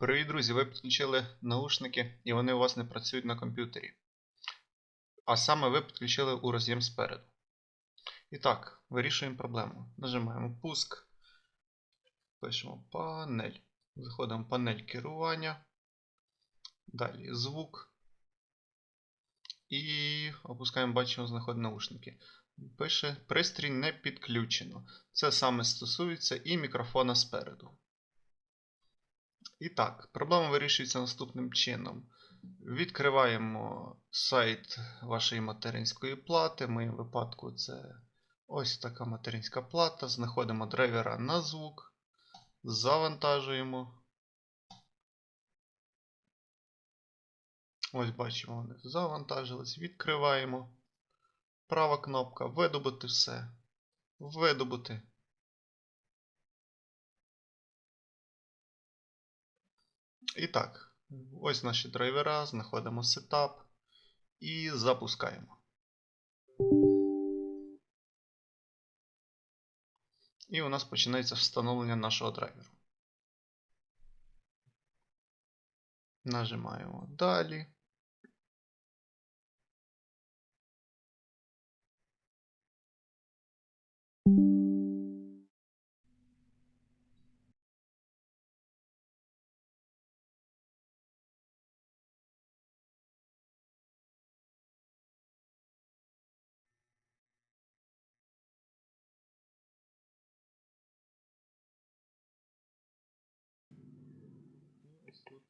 Привіт, друзі! Ви підключили наушники і вони у вас не працюють на комп'ютері. А саме ви підключили у роз'єм спереду. І так, вирішуємо проблему. Нажимаємо пуск. Пишемо панель. Заходимо в панель керування. Далі звук. І опускаємо, бачимо, знаходимо наушники. Пише пристрій не підключено. Це саме стосується і мікрофона спереду. І так, проблема вирішується наступним чином. Відкриваємо сайт вашої материнської плати. В моєму випадку це ось така материнська плата. Знаходимо драйвера на звук, завантажуємо. Ось бачимо, вони завантажились. Відкриваємо. Права кнопка видобути все. Видобути. І так, ось наші драйвера, знаходимо сетап і запускаємо. І у нас починається встановлення нашого драйверу. Нажимаємо далі.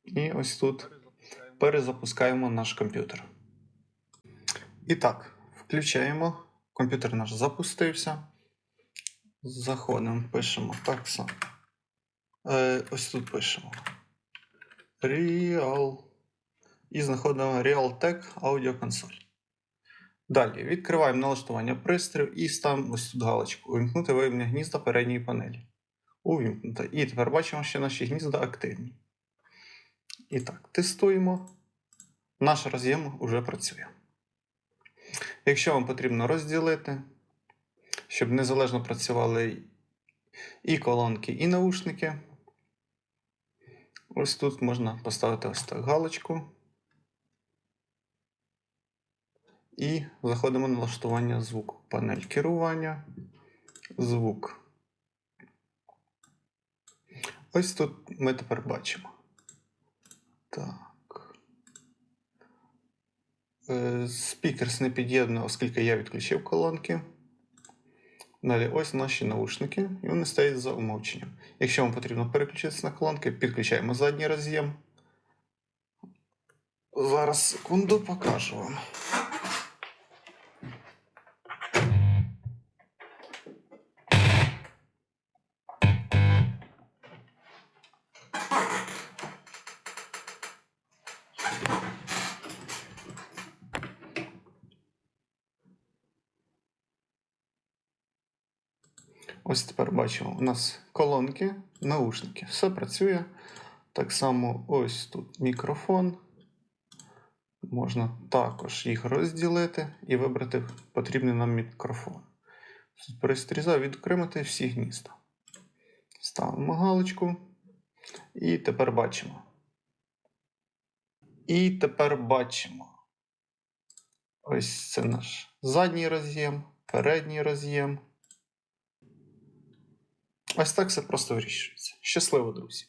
І ось тут перезапускаємо наш комп'ютер. І так, включаємо. Комп'ютер наш запустився. Заходимо, пишемо так само. Е, ось тут пишемо. Real. І знаходимо Realtek Audio Console. Далі відкриваємо налаштування пристрою і ставимо ось тут галочку. Увімкнути виявлення гнізда передньої панелі. Увімкнуто. І тепер бачимо, що наші гнізда активні. І так, тестуємо. Наш роз'єм вже працює. Якщо вам потрібно розділити, щоб незалежно працювали і колонки, і наушники, ось тут можна поставити ось так галочку. І заходимо на налаштування звуку. Панель керування, звук. Ось тут ми тепер бачимо. Так. Е, Спікерс не під'єднано, оскільки я відключив колонки. Далі ось наші наушники, і вони стоять за умовченням. Якщо вам потрібно переключитися на колонки, підключаємо задній роз'єм. Зараз секунду покажу вам. Ось тепер бачимо, у нас колонки, наушники. Все працює. Так само ось тут мікрофон. Можна також їх розділити і вибрати потрібний нам мікрофон. Тут перестрізаю відокремити всі гнізда. Ставимо галочку. І тепер бачимо. І тепер бачимо. Ось це наш задній роз'єм, передній роз'єм. Ось так все просто вирішується. Щасливо, друзі!